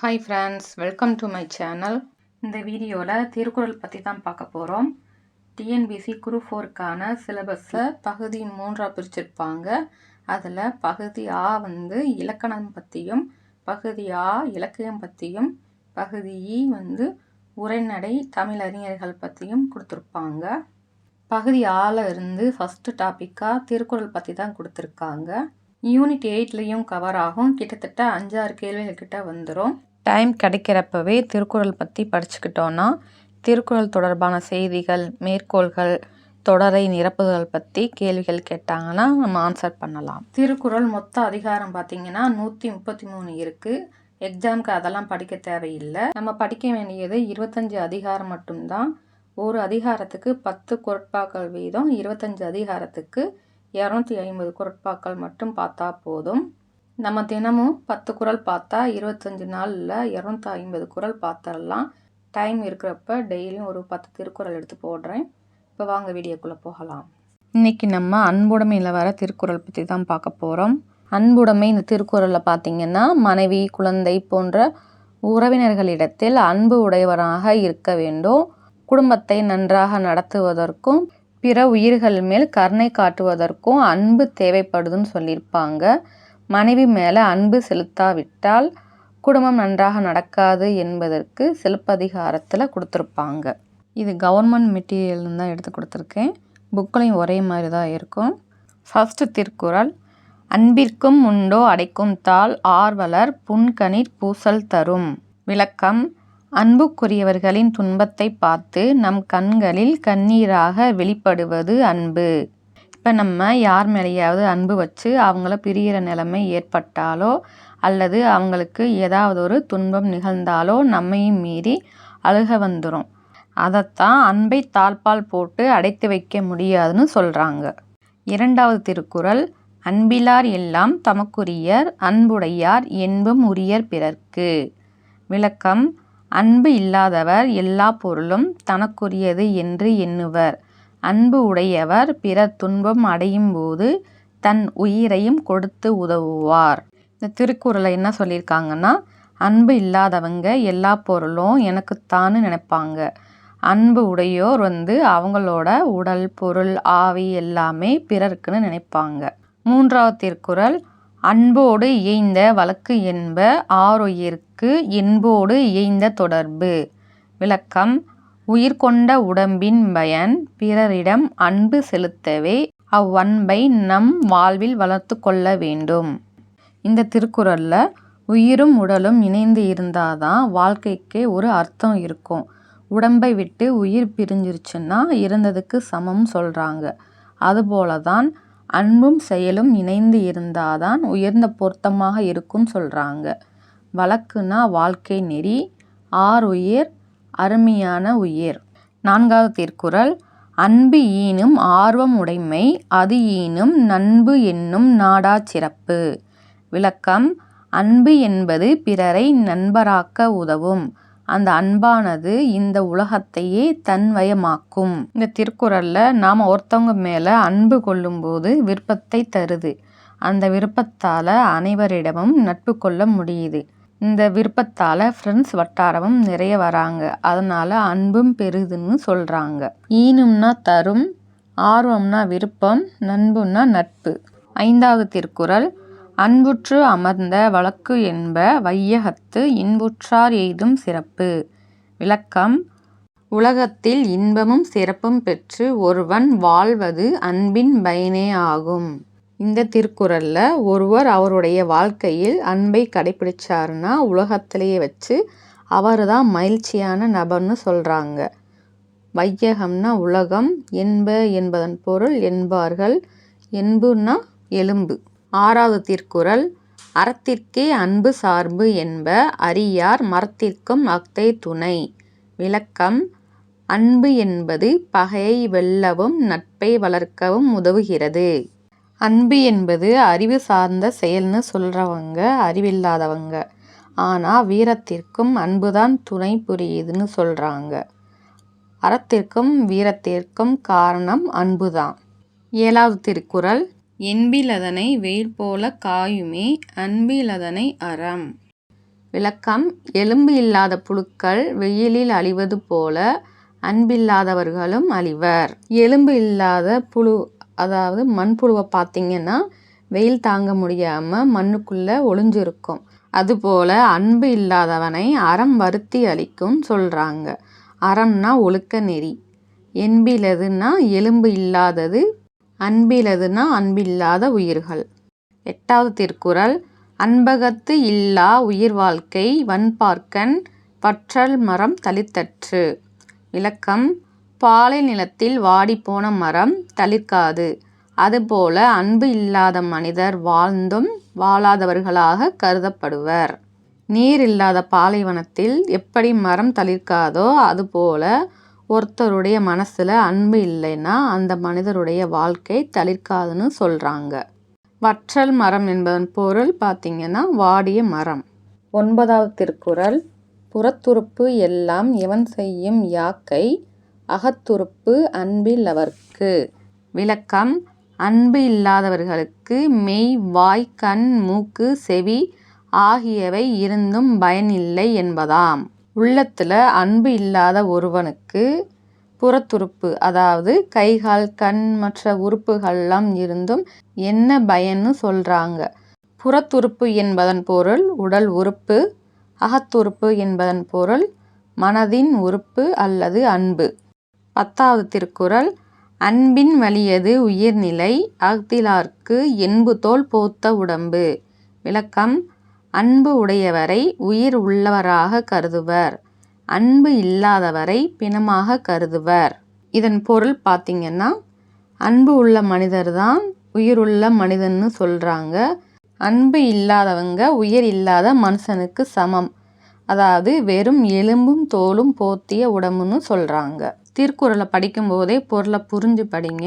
Hi friends welcome to my channel இந்த வீடியோவில் திருக்குறள் பற்றி தான் பார்க்க போகிறோம் டிஎன்பிசி குரூப் ஃபோருக்கான சிலபஸை பகுதி மூன்றாக பிரிச்சிருப்பாங்க. அதில் பகுதி ஆ வந்து இலக்கணம் பற்றியும் பகுதி ஆ இலக்கியம் பற்றியும் பகுதி இ வந்து உரைநடை தமிழ் அறிஞர்கள் பற்றியும் கொடுத்துருப்பாங்க. பகுதி ஆல இருந்து ஃபஸ்ட்டு டாப்பிக்காக திருக்குறள் பற்றி தான் கொடுத்துருக்காங்க யூனிட் எயிட்லேயும் கவர் ஆகும். கிட்டத்தட்ட அஞ்சாறு கேள்விகள் கிட்ட வந்துடும் டைம் கிடைக்கிறப்பவே திருக்குறள் பற்றி படிச்சுக்கிட்டோன்னா திருக்குறள் தொடர்பான செய்திகள் மேற்கோள்கள் தொடரை நிரப்புதல் பற்றி கேள்விகள் கேட்டாங்கன்னா நம்ம ஆன்சர் பண்ணலாம். திருக்குறள் மொத்த அதிகாரம் பார்த்தீங்கன்னா நூற்றி முப்பத்தி மூணு இருக்குது எக்ஸாமுக்கு அதெல்லாம் படிக்க தேவையில்லை. நம்ம படிக்க வேண்டியது இருபத்தஞ்சு அதிகாரம் மட்டும்தான். ஒரு அதிகாரத்துக்கு பத்து குரட்பாக்கள் வீதம் இருபத்தஞ்சு அதிகாரத்துக்கு இரநூத்தி ஐம்பது குரட்பாக்கள் மட்டும் பார்த்தா போதும். நம்ம தினமும் பத்து குரல் பார்த்தா இருபத்தஞ்சி நாளில் இரநூத்தி ஐம்பது குரல் பார்த்துடலாம். டைம் இருக்கிறப்ப டெய்லியும் ஒரு பத்து திருக்குறள் எடுத்து போடுறேன். இப்போ வாங்க வீடியோக்குள்ளே போகலாம். இன்றைக்கி நம்ம அன்புடைமையில் வர திருக்குறள் பற்றி தான் பார்க்க போகிறோம் அன்புடைமை இந்த திருக்குறளில் பார்த்திங்கன்னா மனைவி குழந்தை போன்ற உறவினர்களிடத்தில் அன்பு உடையவராக இருக்க வேண்டும். குடும்பத்தை நன்றாக நடத்துவதற்கும் பிற உயிர்கள் மேல் கருணை காட்டுவதற்கும் அன்பு தேவைப்படுதுன்னு சொல்லியிருப்பாங்க. மனைவி மேலே அன்பு செலுத்தாவிட்டால் குடும்பம் நன்றாக நடக்காது என்பதற்கு சிலப்பதிகாரத்தில் கொடுத்துருப்பாங்க. இது கவர்மெண்ட் மெட்டீரியல்னு தான் எடுத்து கொடுத்துருக்கேன். புக்களையும் ஒரே மாதிரி தான் இருக்கும். ஃபஸ்ட்டு திருக்குறள் அன்பிற்கும் உண்டோ அடைக்கும் தாள் ஆர்வலர் புன்கணிற் பூசல் தரும் விளக்கம் அன்புக்குரியவர்களின் துன்பத்தை பார்த்து நம் கண்களில் கண்ணீராக வெளிப்படுவது அன்பு இப்போ நம்ம யார் மேலேயாவது அன்பு வச்சு அவங்கள பிரிகிற நிலைமை ஏற்பட்டாலோ அல்லது அவங்களுக்கு ஏதாவது ஒரு துன்பம் நிகழ்ந்தாலோ நம்மையும் மீறி அழுக வந்துடும் அதைத்தான் அன்பை தாழ்பால் போட்டு அடைத்து வைக்க முடியாதுன்னு சொல்கிறாங்க இரண்டாவது திருக்குறள் அன்பிலார் எல்லாம் தமக்குரியர் அன்புடையார் என்பும் உரியர் பிறர்க்கு. விளக்கம் அன்பு இல்லாதவர் எல்லா பொருளும் தனக்குரியது என்று எண்ணுவர். அன்பு உடையவர் பிறர் துன்பம் அடையும் போது தன் உயிரையும் கொடுத்து உதவுவார். இந்த திருக்குறளை என்ன சொல்லியிருக்காங்கன்னா அன்பு இல்லாதவங்க எல்லா பொருளும் எனக்குத்தான்னு நினைப்பாங்க. அன்பு உடையோர் வந்து அவங்களோட உடல் பொருள் ஆவி எல்லாமே பிறருக்குன்னு நினைப்பாங்க. மூன்றாவது திருக்குறள் அன்போடு இயைந்த வழக்கு என்ப ஆறுயிர்க்கு என்போடு இயைந்த தொடர்பு. விளக்கம் உயிர் கொண்ட உடம்பின் பயன் பிறரிடம் அன்பு செலுத்தவே அவ்வன்பை நம் வாழ்வில் வளர்த்து கொள்ள வேண்டும். இந்த திருக்குறளில் உயிரும் உடலும் இணைந்து இருந்தால் தான் வாழ்க்கைக்கே ஒரு அர்த்தம் இருக்கும். உடம்பை விட்டு உயிர் பிரிஞ்சிருச்சுன்னா இருந்ததுக்கு சமம் சொல்கிறாங்க அதுபோல தான் அன்பும் செயலும் இணைந்து இருந்தாதான் உயர்ந்த பொருத்தமாக இருக்கும் சொல்கிறாங்க வழக்குனா வாழ்க்கை நெறி ஆர் உயிர் அருமையான உயிர். நான்காவது திருக்குறள் அன்பு ஈனும் ஆர்வம் உடைமை அது ஈனும் நண்பு என்னும் நாடா சிறப்பு. விளக்கம் அன்பு என்பது பிறரை நண்பராக்க உதவும். அந்த அன்பானது இந்த உலகத்தையே தன்வயமாக்கும் இந்த திருக்குறளில் நாம் ஒருத்தவங்க மேலே அன்பு கொள்ளும்போது விருப்பத்தை தருது. அந்த விருப்பத்தால் அனைவரிடமும் நட்பு கொள்ள முடியுது. இந்த விருப்பத்தால் ஃப்ரெண்ட்ஸ் வட்டாரமும் நிறைய வராங்க. அதனால் அன்பும் பெருதுன்னு சொல்கிறாங்க ஈனும்னா தரும் ஆர்வம்னா விருப்பம் நண்புன்னா நட்பு. ஐந்தாவது திருக்குறள் அன்புற்று அமர்ந்த வழக்கு என்ப வையகத்து இன்புற்றார் எய்தும் சிறப்பு. விளக்கம் உலகத்தில் இன்பமும் சிறப்பும் பெற்று ஒருவன் வாழ்வது அன்பின் பயனே ஆகும். இந்த திருக்குறளில் ஒருவர் அவருடைய வாழ்க்கையில் அன்பை கடைப்பிடிச்சாருன்னா உலகத்திலேயே வச்சு அவர் தான் மகிழ்ச்சியான நபர்னு சொல்கிறாங்க வையகம்னா உலகம் என்ப என்பதன் பொருள் என்பார்கள் என்புன்னா எலும்பு. ஆறாவது திருக்குறள் அறத்திற்கே அன்பு சார்பு என்ப அறியார் மரத்திற்கும் அக்தை துணை. விளக்கம் அன்பு என்பது பகையை வெல்லவும் நட்பை வளர்க்கவும் உதவுகிறது. அன்பு என்பது அறிவு சார்ந்த செயல்னு சொல்கிறவங்க அறிவில்லாதவங்க. ஆனால் வீரத்திற்கும் அன்புதான் துணை புரியுதுன்னு சொல்கிறாங்க அறத்திற்கும் வீரத்திற்கும் காரணம் அன்புதான். ஏழாவது திருக்குறள் என்பிலதனை வெயில் போல காயுமே அன்பிலதனை அறம் விளக்கம் எலும்பு இல்லாத புழுக்கள் வெயிலில் அழிவது போல அன்பில்லாதவர்களும் அழிவர் எலும்பு இல்லாத புழு அதாவது மண்புழுவை பார்த்திங்கன்னா வெயில் தாங்க முடியாமல் மண்ணுக்குள்ளே ஒளிஞ்சிருக்கும். அதுபோல் அன்பு இல்லாதவனை அறம் வருத்தி அளிக்கும் சொல்கிறாங்க அறம்னா ஒழுக்க நெறி. என்பிலதுன்னா எலும்பு இல்லாதது அன்பிலதுன்னா அன்பில்லாத உயிர்கள். எட்டாவது திருக்குறள் அன்பகத்து இல்லா உயிர் வாழ்க்கை வன்பார்க்கன் பற்றல் மரம் தளித்தற்று. விளக்கம் பாலை நிலத்தில் வாடிப்போன மரம் தளிர்க்காது. அதுபோல அன்பு இல்லாத மனிதர் வாழ்ந்தும் வாழாதவர்களாக கருதப்படுவர். நீர் இல்லாத பாலைவனத்தில் எப்படி மரம் தளிர்க்காதோ அதுபோல ஒருத்தருடைய மனசில் அன்பு இல்லைன்னா அந்த மனிதருடைய வாழ்க்கை தளிர்க்காதுன்னு சொல்கிறாங்க வற்றல் மரம் என்பதன் பொருள் பார்த்திங்கன்னா வாடிய மரம். ஒன்பதாவது திருக்குறள் புறத்துறுப்பு எல்லாம் எவன் செய்யும் யாக்கை அகத்துறுப்பு அன்பில் அவர்க்கு விளக்கம் அன்பு இல்லாதவர்களுக்கு மெய் வாய் கண் மூக்கு செவி ஆகியவை இருந்தும் பயனில்லை என்பதாம். உள்ளத்தில் அன்பு இல்லாத ஒருவனுக்கு புறத்துறுப்பு அதாவது கைகால் கண் மற்ற உறுப்புகள்லாம் இருந்தும் என்ன பயன்னு சொல்கிறாங்க புறத்துறுப்பு என்பதன் பொருள் உடல் உறுப்பு அகத்துறுப்பு என்பதன் பொருள் மனதின் உறுப்பு அல்லது அன்பு. பத்தாவது திருக்குறள் அன்பின் வலியது உயிர்நிலை? அஃதிலார்க்கு என்பு தோல் போத்த உடம்பு. விளக்கம் அன்பு உடையவரை உயிர் உள்ளவராக கருதுவர். அன்பு இல்லாதவரை பிணமாக கருதுவர். இதன் பொருள் பார்த்திங்கன்னா அன்பு உள்ள மனிதர் தான் உயிர் உள்ள மனிதன்னு சொல்கிறாங்க அன்பு இல்லாதவங்க உயிர் இல்லாத மனுஷனுக்கு சமம். அதாவது வெறும் எலும்பும் தோலும் போத்திய உடம்புன்னு சொல்கிறாங்க திருக்குறளை படிக்கும்போதே பொருளை புரிஞ்சு படிங்க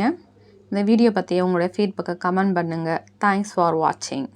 இந்த வீடியோ பற்றி உங்களுடைய ஃபீட்பேக்கை கமெண்ட் பண்ணுங்கள் தேங்க்ஸ் ஃபார் வாட்சிங்